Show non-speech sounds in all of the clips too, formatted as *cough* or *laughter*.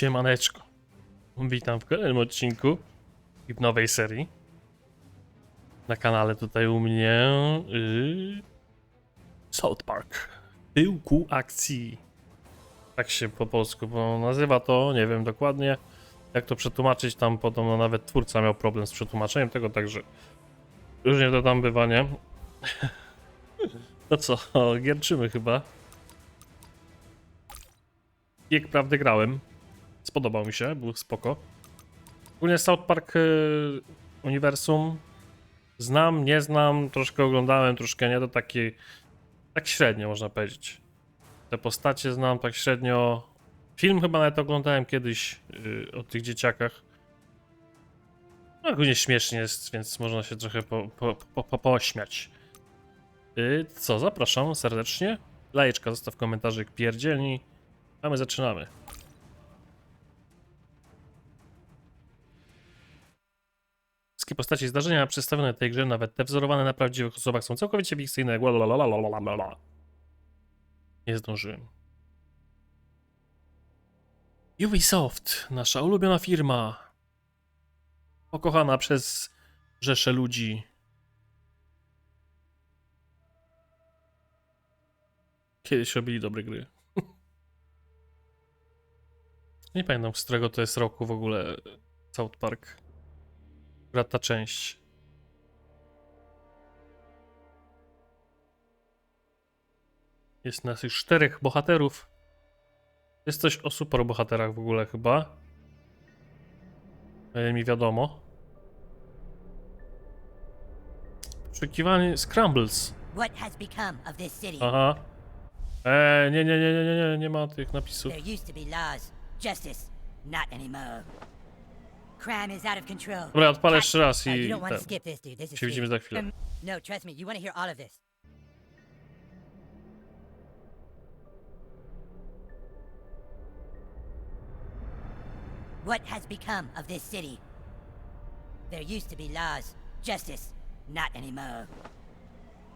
Siemaneczko. Witam w kolejnym odcinku i w nowej serii. Na kanale tutaj u mnie yy, South Park. Tyłku akcji. Tak się po polsku bo nazywa to, nie wiem dokładnie jak to przetłumaczyć. Tam podobno nawet twórca miał problem z przetłumaczeniem tego, także różnie to tam bywa, nie? No co, *laughs* gierczymy chyba. Bieg prawdy grałem. Spodobał mi się, był spoko. Ogólnie South Park y, Uniwersum znam, nie znam, troszkę oglądałem, troszkę nie, to taki tak średnio można powiedzieć. Te postacie znam tak średnio. Film chyba nawet oglądałem kiedyś y, o tych dzieciakach. No, ogólnie śmiesznie jest, więc można się trochę po, po, po, po, pośmiać. Y, co, zapraszam serdecznie. Lajeczka zostaw komentarzyk pierdzielni. A my zaczynamy. Wszystkie postacie i zdarzenia przedstawione w tej grze, nawet te wzorowane na prawdziwych osobach, są całkowicie fikcyjne. Lalalalalala. Nie zdążyłem. Ubisoft, nasza ulubiona firma. Pokochana przez rzesze ludzi. Kiedyś robili dobre gry. *laughs* Nie pamiętam, z którego to jest roku w ogóle South Park. Gra ta część. Jest nas już czterech bohaterów. Jest coś o super bohaterach w ogóle chyba. E, mi wiadomo. Poszukiwanie Scrambles. What has become of this city? Aha. Eee, nie, nie, nie, nie, nie, nie, nie ma tych napisów. There used to be laws, justice, not anymore. Crime is out of control. Dobra, odpalę jeszcze raz i you don't want to ten. skip this, dude. This is się widzimy za chwilę. Um, no, trust me. You want to hear all of this. What has become of this city? There used to be laws, justice, not anymore.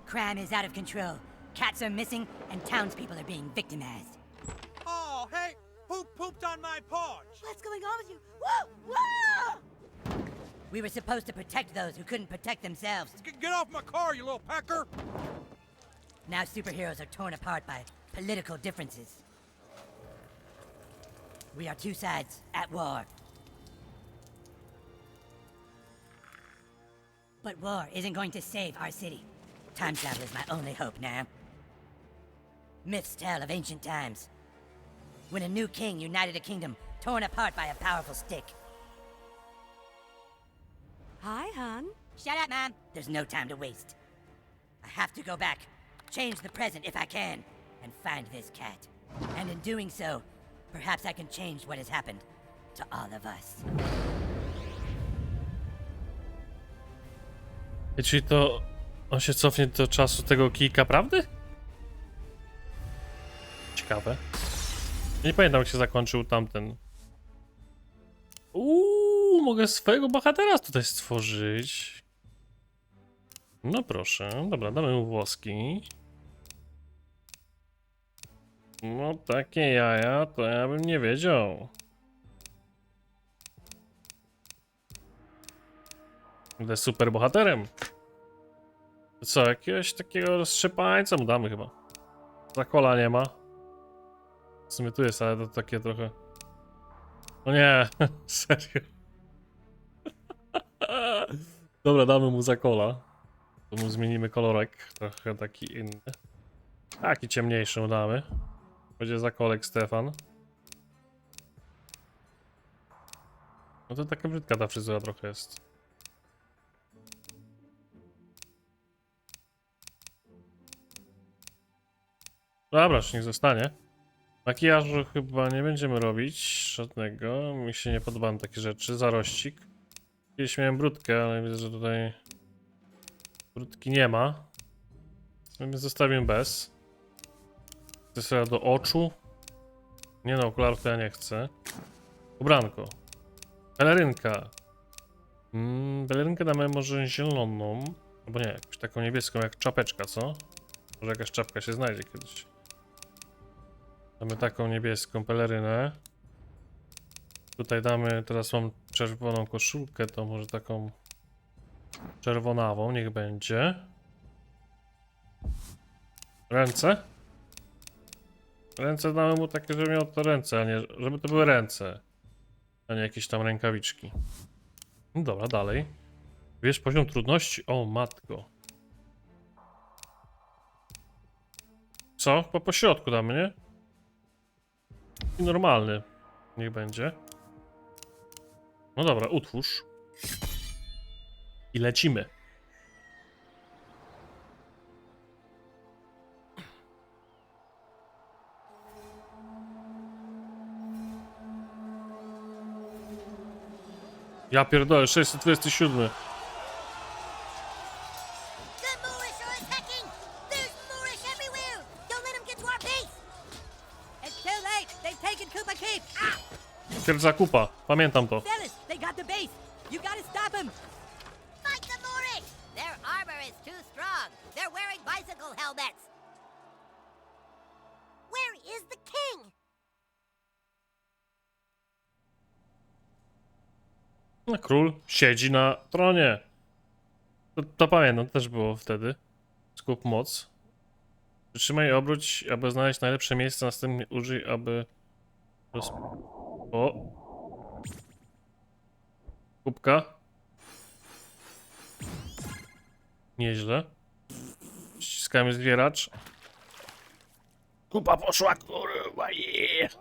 Crime is out of control. Cats are missing, and townspeople are being victimized. Oh, hey, who pooped on my porch? What's going on with you? Whoa! Whoa! We were supposed to protect those who couldn't protect themselves. G- get off my car, you little pecker! Now superheroes are torn apart by political differences. We are two sides at war. But war isn't going to save our city. Time travel is my only hope now. Myths tell of ancient times. When a new king united a kingdom torn apart by a powerful stick. Hi, hon. Shut up, Mom. There's no time to waste. I have to go back, change the present if I can, and find this cat. And in doing so, perhaps I can change what has happened to all of us. I Czyli to on się cofnie do czasu tego kijka, prawdy? Ciekawe. Nie pamiętam jak się zakończył tamten. Uuu, mogę swojego bohatera tutaj stworzyć. No proszę, dobra, damy mu włoski. No takie jaja, to ja bym nie wiedział. Będę super bohaterem. Co, jakiegoś takiego roztrzepańca mu damy chyba. Zakola nie ma. W sumie tu jest, ale to takie trochę... No nie, *laughs* serio. *laughs* Dobra, damy mu zakola. To mu zmienimy kolorek, trochę taki inny. Taki ciemniejszy mu damy. Będzie zakolek Stefan. No to taka brzydka ta fryzura trochę jest. Dobra, już niech zostanie. Makijażu chyba nie będziemy robić żadnego. Mi się nie podobają takie rzeczy. Zarościk. Kiedyś miałem brudkę, ale widzę, że tutaj brudki nie ma. Więc zostawię bez. Sobie do oczu. Nie no, okularów to ja nie chcę. Ubranko. Pelerynka. Mm, pelerynkę damy może zieloną. Albo nie, jakąś taką niebieską jak czapeczka, co? Może jakaś czapka się znajdzie kiedyś. Mamy taką niebieską pelerynę. Tutaj damy, teraz mam czerwoną koszulkę, to może taką czerwonawą, niech będzie. Ręce? Ręce damy mu takie, żeby miał to ręce, a nie, żeby to były ręce, a nie jakieś tam rękawiczki. No dobra, dalej. Wiesz poziom trudności? O, matko. Co? Po pośrodku damy, nie? I normalny. Niech będzie. No dobra, utwórz. I lecimy. Ja pierdolę, 627. They've taken Koopa Keep! Ah! Twierdza kupa, pamiętam to. Fellas, they got the base! You gotta stop them! Fight the Moorish! Their armor is too strong! They're wearing bicycle helmets! Where is the king? No, król siedzi na tronie. To, to pamiętam, też było wtedy. Skup moc. Przytrzymaj obróć, aby znaleźć najlepsze miejsce, następnie użyj, aby... Roz... O! Kubka. Nieźle. Ściskamy zwieracz. Kupa poszła, kurwa, yeah.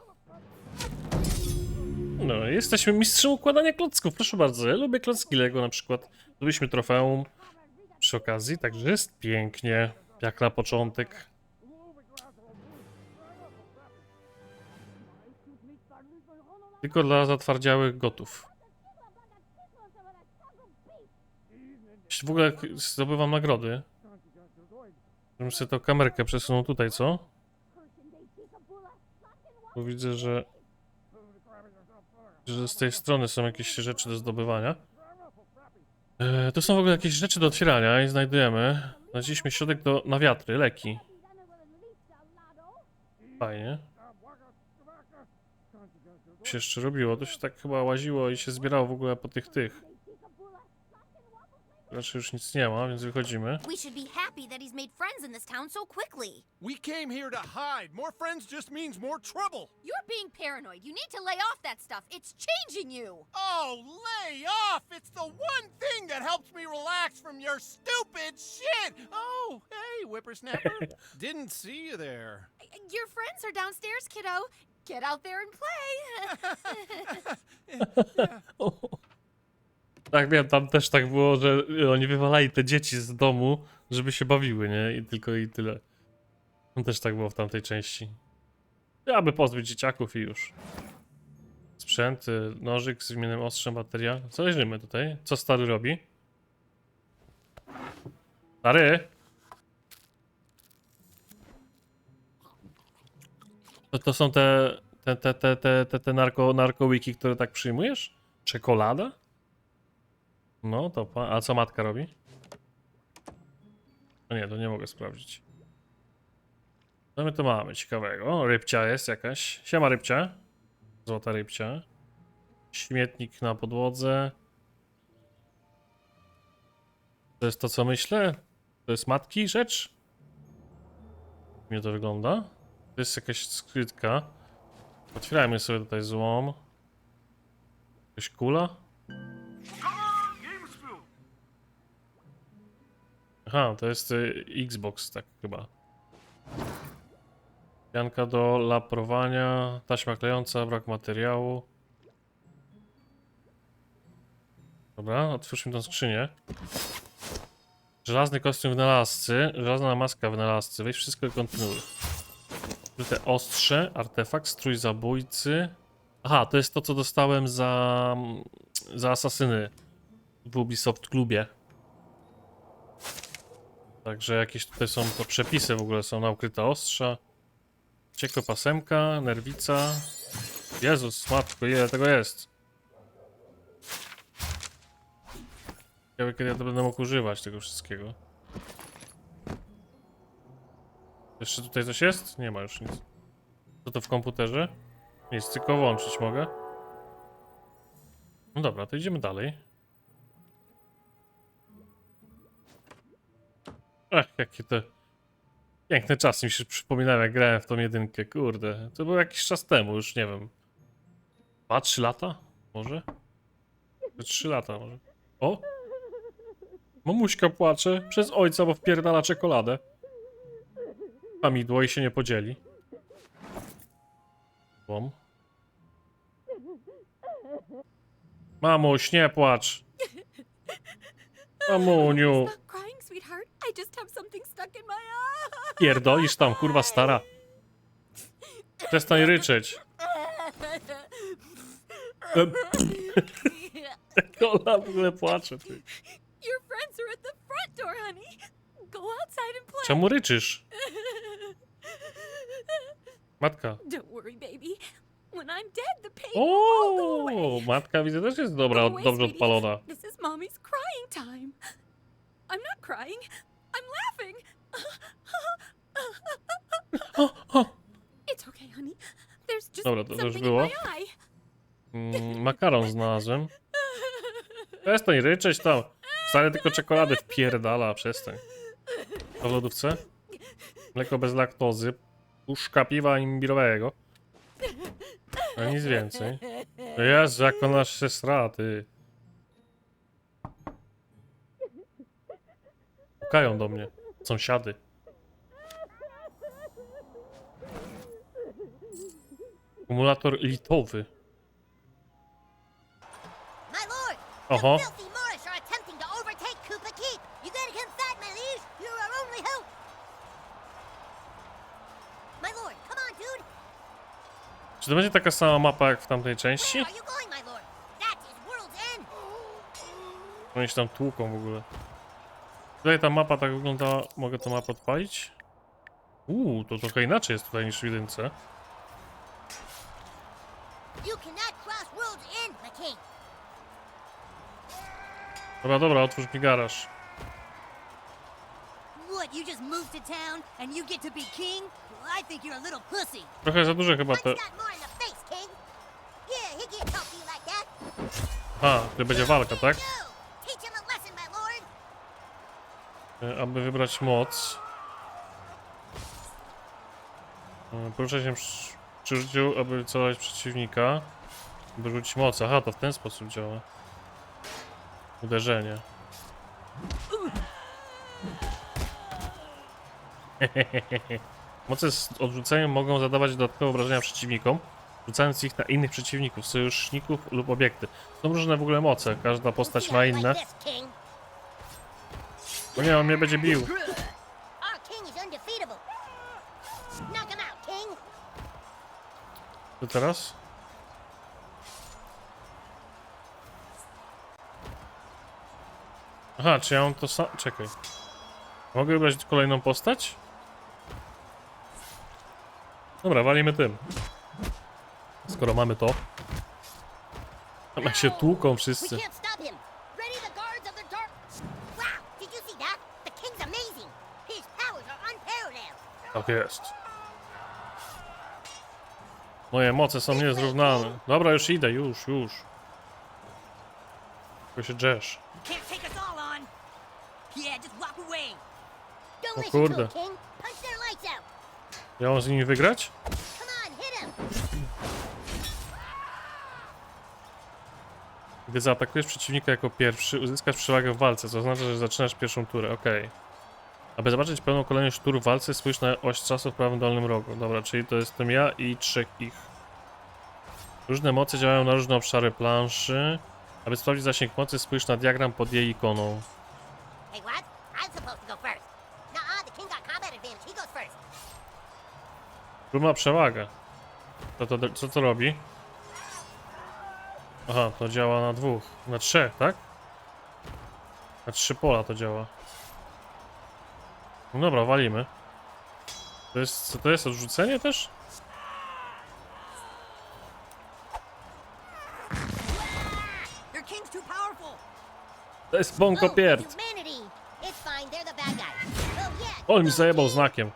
No, jesteśmy mistrzem układania klocków, proszę bardzo. Ja lubię klocki Lego na przykład. Zdobyliśmy trofeum przy okazji, także jest pięknie, jak na początek. Tylko dla zatwardziałych gotów. Jeśli w ogóle zdobywam nagrody, żebym sobie tą kamerkę przesunął tutaj, co? Bo widzę, że że z tej strony są jakieś rzeczy do zdobywania. E, to są w ogóle jakieś rzeczy do otwierania i znajdujemy. Znaleźliśmy środek do, na wiatry, leki. Fajnie. Co się jeszcze robiło? To się tak chyba łaziło i się zbierało w ogóle po tych tych. Raczej już nic nie ma, więc wychodzimy. We should be happy that he's made friends in this town so quickly. We came here to hide. More friends just means more trouble. You're being paranoid. You need to lay off that stuff. It's changing you. Oh, lay off! It's the one thing that helps me relax from your stupid shit! Oh, hey, whippersnapper. *laughs* Didn't see you there. Your friends are downstairs, kiddo. Get out there and play. *laughs* Tak wiem, tam też tak było, że oni wywalali te dzieci z domu, żeby się bawiły, nie? I tylko i tyle. No też tak było w tamtej części. Aby pozbyć dzieciaków i już. Sprzęt, nożyk z wymienionym ostrzem, bateria. Co leżymy tutaj? Co stary robi? Stary! To, to są te, te, te, te, te, te, te narko, narkołyki, które tak przyjmujesz? Czekolada? No to pa. A co matka robi? No nie, to nie mogę sprawdzić. Co my tu mamy ciekawego? Rybcia jest jakaś. Siema rybcia. Złota rybcia. Śmietnik na podłodze. To jest to, co myślę? To jest matki rzecz? Mnie to wygląda. To jest jakaś skrytka. Otwierajmy sobie tutaj złom. Jakaś kula? Aha, to jest y, Xbox, tak chyba. Pianka do laprowania, taśma klejąca, brak materiału. Dobra, otwórzmy tą skrzynię. Żelazny kostium wynalazcy, żelazna maska wynalazcy, weź wszystko i kontynuuj. Te ostrze, artefakt, strój zabójcy. Aha, to jest to, co dostałem za, za asasyny w Ubisoft klubie. Także jakieś tutaj są to przepisy w ogóle są na ukryte ostrza. Ciekłopasemka, nerwica. Jezus, matko, ile tego jest? Ciekawe kiedy ja to będę mógł używać tego wszystkiego. Jeszcze tutaj coś jest? Nie ma już nic. Co to w komputerze? Nic, tylko włączyć mogę. No dobra, to idziemy dalej. Ach, jakie to piękne czasy mi się przypominają, jak grałem w tą jedynkę, kurde. To było jakiś czas temu, już nie wiem. Dwa, trzy lata? Może? Trzy lata może. O! Mamuśka płacze przez ojca, bo wpierdala czekoladę. Hamidło i się nie podzieli. Łom. Mamuś, nie płacz. Mamuniu. Pierdolisz tam, kurwa stara. Przestań ryczeć. *laughs* Ona w ogóle płacze, ty. Your friends are at the front door, honey. Czemu ryczysz? Matka. Don't worry, baby. When I'm dead, the pain will all go O, matka widzę też jest dobra, od- dobrze odpalona. This is mommy's crying time. I'm not crying. I'm laughing. O, o. It's okay, honey. There's just Dobra, to- już było. Mm, makaron znalazłem. Przestań ryczeć tam. Wcale tylko czekoladę wpierdala, przestań. To w lodówce? Mleko bez laktozy. Puszka piwa imbirowego. A nic więcej. Jezu, jak ona się sra, ty. Pukają do mnie. Sąsiady. Akumulator litowy. My Czy to będzie taka sama mapa jak w tamtej części? Oni się tam tłuką w ogóle. Tutaj ta mapa tak wygląda. Mogę tę mapę odpalić? Uuu, to trochę inaczej jest tutaj niż w jedynce. Dobra, dobra, otwórz mi garaż. What, you just moved to A, tu będzie walka, tak? E, Aby wybrać moc. E, Poruszać się przy, użyciu, aby celować przeciwnika. Aby rzucić moc. Aha, to w ten sposób działa. Uderzenie. *laughs* Moce z odrzuceniem mogą zadawać dodatkowe obrażenia przeciwnikom, rzucając ich na innych przeciwników, sojuszników lub obiekty. Są różne w ogóle moce, każda postać ma inne. O nie, on mnie będzie bił. To teraz? Aha, czy ja mam to sam... Czekaj. Mogę wybrać kolejną postać? Dobra, walimy tym. Skoro mamy to. Tam jak się tłuką wszyscy. Tak jest. Moje moce są niezrównane. Dobra, już idę, już, już. Tylko się drzesz. O kurde. Ja mam z nimi wygrać? Gdy zaatakujesz przeciwnika jako pierwszy, uzyskasz przewagę w walce, co oznacza, że zaczynasz pierwszą turę. Okej. Aby zobaczyć pełną kolejność tur w walce, spójrz na oś czasu w prawym dolnym rogu. Dobra, czyli to jestem ja i trzech ich. Różne moce działają na różne obszary planszy. Aby sprawdzić zasięg mocy, spójrz na diagram pod jej ikoną. Hey, what? I'm supposed to go first. Nuh-uh, the king got combat advantage. He goes first. Tu ma przewagę. Co to, co to robi? Aha, to działa na dwóch. Na trzech, tak? Na trzy pola to działa. No dobra, walimy. To jest, co to jest? Odrzucenie też? To jest bąko Oh. On mi zajebał znakiem.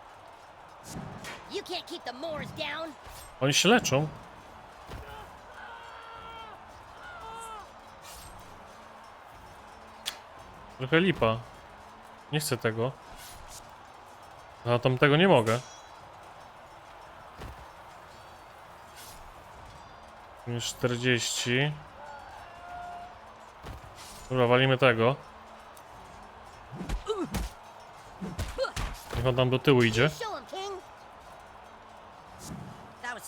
Oni się leczą. Trochę lipa. Nie chcę tego. A tam tego nie mogę. Minus 40. Dobra, walimy tego. Niech on tam do tyłu idzie.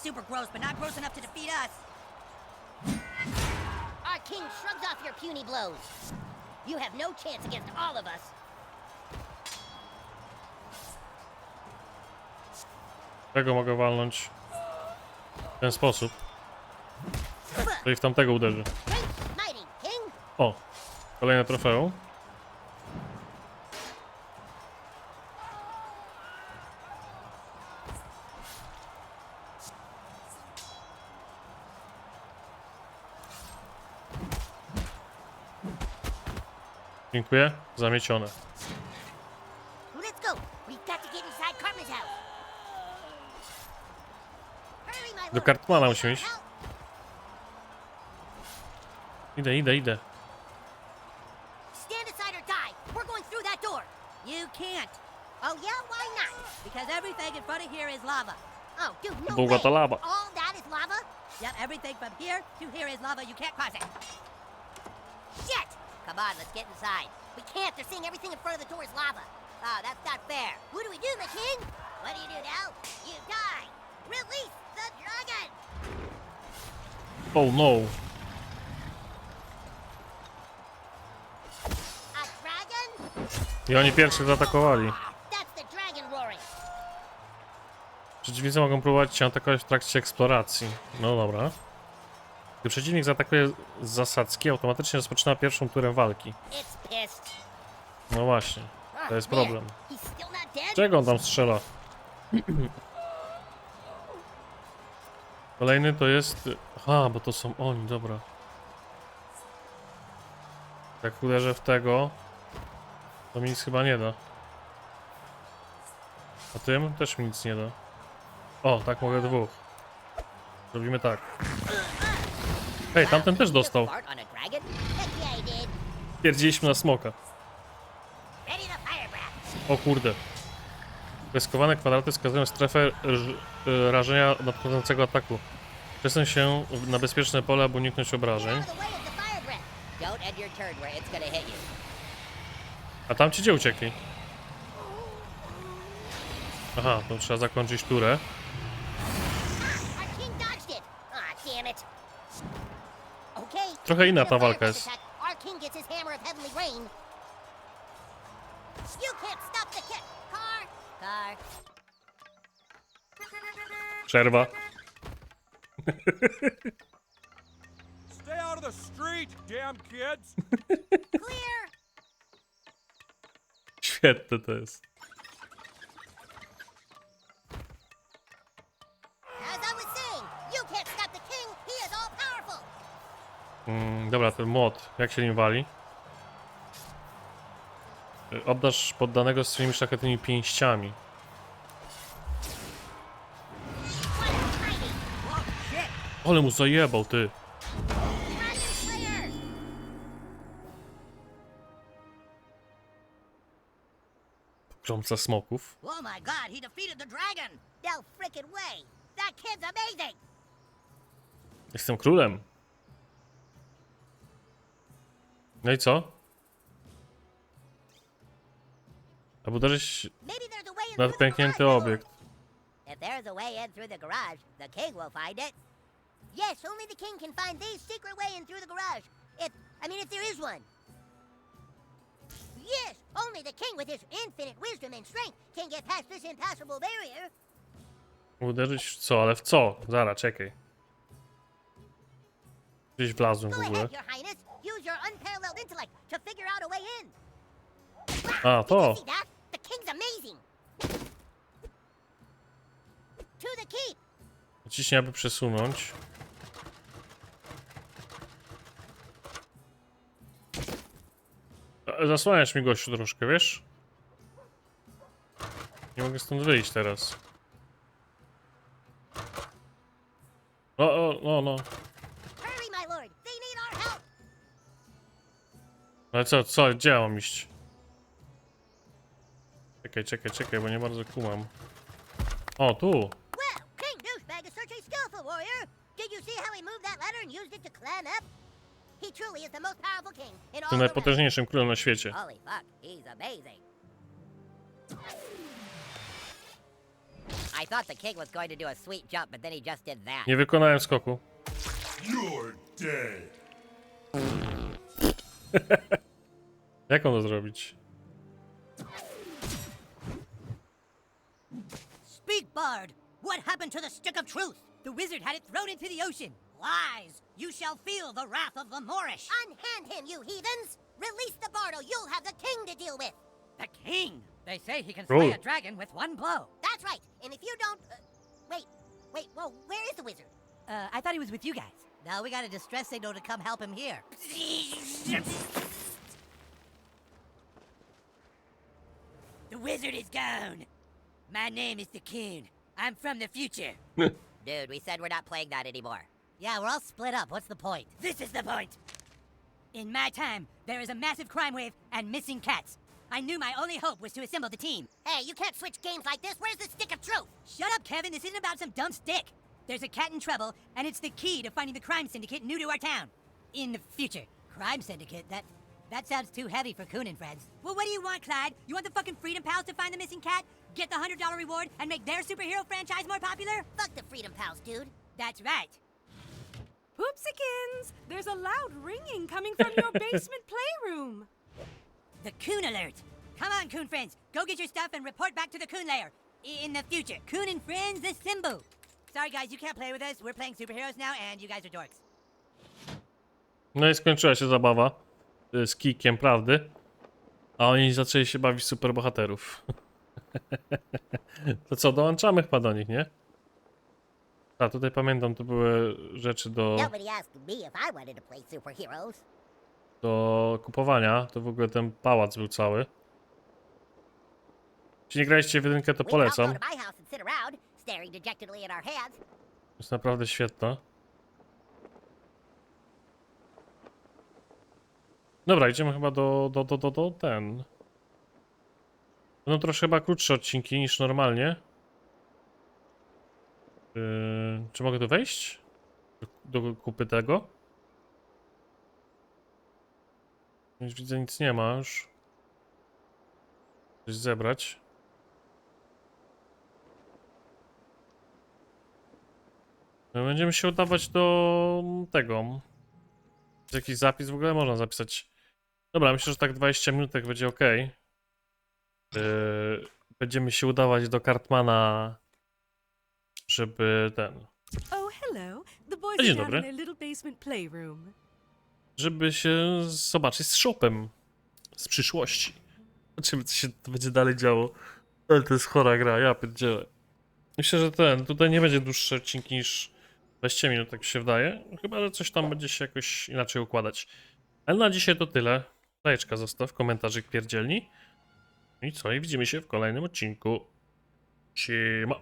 Super gross, gross to king shrugs off your puny blows. You have no chance against all of us. Tego mogę walnąć w ten sposób. To i w tamtego uderzy. O! Kolejne trofeum. Lava. Oh, dude, no Bułga way. to lava. All that is lava? Yep, everything from here to here is lava. You can't cross it. Shit! Come on, let's get inside. We can't. They're seeing everything in front of the door is lava. Oh, that's not fair. What do we do, my king? What do you do now? You die. Release the dragon. Oh no. A dragon? I oni pierwszy zaatakowali. That's the dragon roaring. Przeciwnicy mogą próbować cię atakować w trakcie eksploracji. No dobra. Gdy przeciwnik zaatakuje z zasadzki, automatycznie rozpoczyna pierwszą turę walki. No właśnie, to jest problem. Czego on tam strzela? Kolejny to jest... Aha, bo to są oni, dobra. Jak uderzę w tego, to mi nic chyba nie da. A tym też mi nic nie da. O, tak mogę dwóch. Robimy tak. Ej, tamten też dostał. Pierdziliśmy na smoka. O kurde. Kreskowane kwadraty wskazują strefę y, rażenia nadchodzącego ataku. Przesuń się na bezpieczne pole, aby uniknąć obrażeń. A tam ci gdzie uciekli? Aha, to trzeba zakończyć turę. Trochę inna ta walka jest. Przerwa. Stay out of the street, damn kids! Clear. Świetne to jest. Mm, dobra, ten młot. Jak się nim wali? Obdasz poddanego swoimi szlachetnymi pięściami. Ale mu zajebał, ty. Gromca smoków. Oh my god, he defeated the dragon! No frickin' way. That kid's amazing. Jestem królem. No i co? Aby uderzyć Maybe there's a way in na through the pęknięty garage obiekt. If there's a way in through the garage, the king will find it. Yes, only the king can find the secret way in through the garage. If, I mean, if there is one. Yes, only the king with his infinite wisdom and strength can get past this impassable barrier. Uderzyć w co? Ale w co? Zara, czekaj. Gdzieś wlazłem w Go ogóle. ahead, your highness. Intellect to figure out a way in. A, Did you to. see that? The king's amazing. To the keep. Ciśnie, aby przesunąć. Zasłaniasz mi gościu troszkę, wiesz? Nie mogę stąd wyjść teraz. O, o, no, no. Ale co, co, gdzie ja mam iść? Czekaj, czekaj, czekaj, bo nie bardzo kumam. O, tu. Well, King Douchebag is such a skillful warrior. Did you see how he moved that ladder and used it to climb up? He truly is the most powerful king in all Tym the realms. najpotężniejszym królem na świecie. Holy fuck, he's amazing. I thought the king was going to do a sweet jump, but then he just did that. Nie wykonałem skoku. You're dead. *laughs* Jak on to zrobić? Speak, Bard! What happened to the stick of truth? The wizard had it thrown into the ocean. Lies! You shall feel the wrath of the Moorish. Unhand him, you heathens! Release the Bardo, you'll have the king to deal with! The king! They say he can slay a dragon with one blow. That's right, and if you don't. Uh, wait, wait, whoa, where is the wizard? Uh, I thought he was with you guys. Now we got a distress signal to come help him here. *laughs* the wizard is gone. My name is the Coon. I'm from the future. *laughs* Dude, we said we're not playing that anymore. Yeah, we're all split up. What's the point? This is the point. In my time, there is a massive crime wave and missing cats. I knew my only hope was to assemble the team. Hey, you can't switch games like this. Where's the stick of truth? Shut up, Kevin. This isn't about some dumb stick. There's a cat in trouble, and it's the key to finding the crime syndicate new to our town. In the future. Crime syndicate? That that sounds too heavy for Coon and friends. Well, what do you want, Clyde? You want the fucking Freedom Pals to find the missing cat, get the hundred dollar reward, and make their superhero franchise more popular? Fuck the Freedom Pals, dude. That's right. Poopsikins! There's a loud ringing coming from your *laughs* basement playroom. The Coon Alert. Come on, Coon friends. Go get your stuff and report back to the Coon Lair. I- In the future. Coon and friends, the symbol. Sorry, guys, you can't play with us. We're playing superheroes now, and you guys are dorks. No i skończyła się zabawa y, z kikiem prawdy. A oni zaczęli się bawić superbohaterów. *laughs* to co, dołączamy chyba do nich, nie? A tutaj pamiętam, to były rzeczy do, do kupowania. To w ogóle ten pałac był cały. Jeśli nie graliście w jedynkę, to polecam. go to my house and sit around, staring dejectedly at our hands. Jest naprawdę świetna. Dobra, idziemy chyba do, do, do, do, do ten. Będą troszkę chyba krótsze odcinki niż normalnie. Yy, czy mogę tu wejść? Do, do kupy tego? Już widzę, nic nie ma już. Coś zebrać. No, Będziemy się udawać do tego. Jakiś zapis w ogóle można zapisać. Dobra, myślę, że tak 20 minutek będzie ok. będziemy się udawać do Cartmana, żeby ten. Oh, hello. The boys Dzień dobry. żeby się zobaczyć z shopem z przyszłości. Zobaczymy, co się będzie dalej działo. Ale to jest chora gra, ja pierdzielę. Myślę, że ten, tutaj nie będzie dłuższy odcinki niż 20 minut, tak mi się wydaje. Chyba, że coś tam będzie się jakoś inaczej układać. Ale na dzisiaj to tyle. Lajeczka zostaw, komentarzyk pierdzielni. I co, i widzimy się w kolejnym odcinku. Siema.